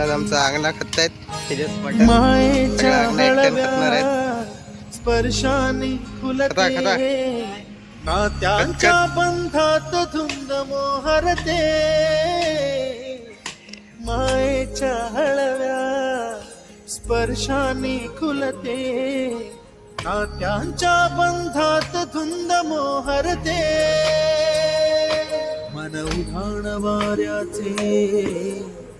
आज आमचा अंगणा खत आहेत. स्पर्शाने. फुलते नात्यांच्या बंधात धुंद मोहरते? मायेच्या हळव्या स्पर्शाने खुलते नात्यांच्या बंधात धुंद मोहरते? मन उधाण वाऱ्याचे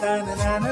na na na na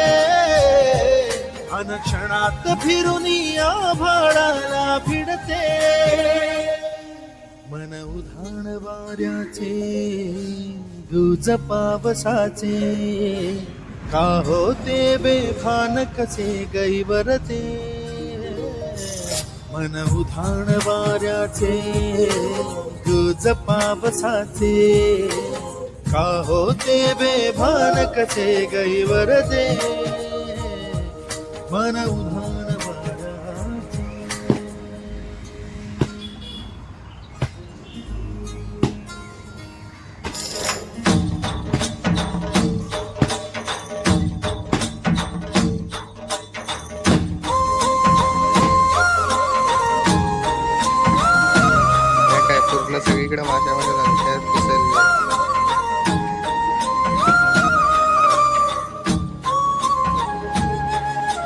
अनक्षणात फिरून आभाळाला भिडते. मन उधाण वाऱ्याचे गुज पावसाचे का होते बेफान कसे गैवरते? मन उधाण वाऱ्याचे गुज पावसाचे का होते बेभान कसे गैवरते? मन उधाण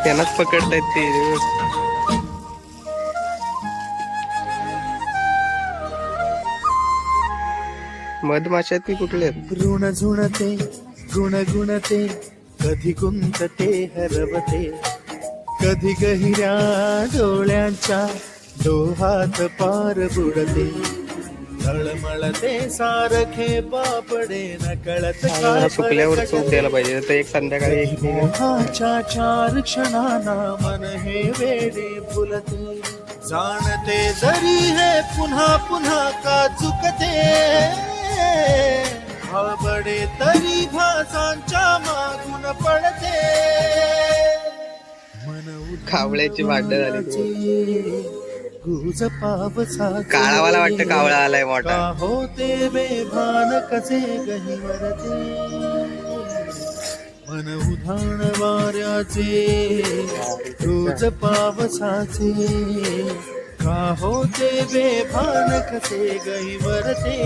त्यांनाच पकडतायत ते. मधमाशा ती कुठले ऋण झुणते गुण गुणते कधी गुंतते हरवते. कधी गहिऱ्या डोळ्यांच्या डोहात पार बुडते. तळमळते सारखे पापडे न कळत जरा सुकल्यावर चूक द्यायला पाहिजे. तर एक संध्याकाळी एक. मोहाच्या चार क्षणाना मन हे वेडे फुलते. जाणते जरी हे पुन्हा पुन्हा का चुकते. हळबडे तरी भासांच्या मागून पडते. मन कावळ्याची भांडणं झाली. गुज पावसा काळावाला वाटतं कावळा आलाय मोठा. होते बेभान कसे गहिवरते मन उधाण वाऱ्याचे रोज पावसाचे का होते बेभान कसे गहिवरते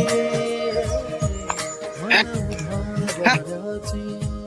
मन उधाण वाऱ्याचे.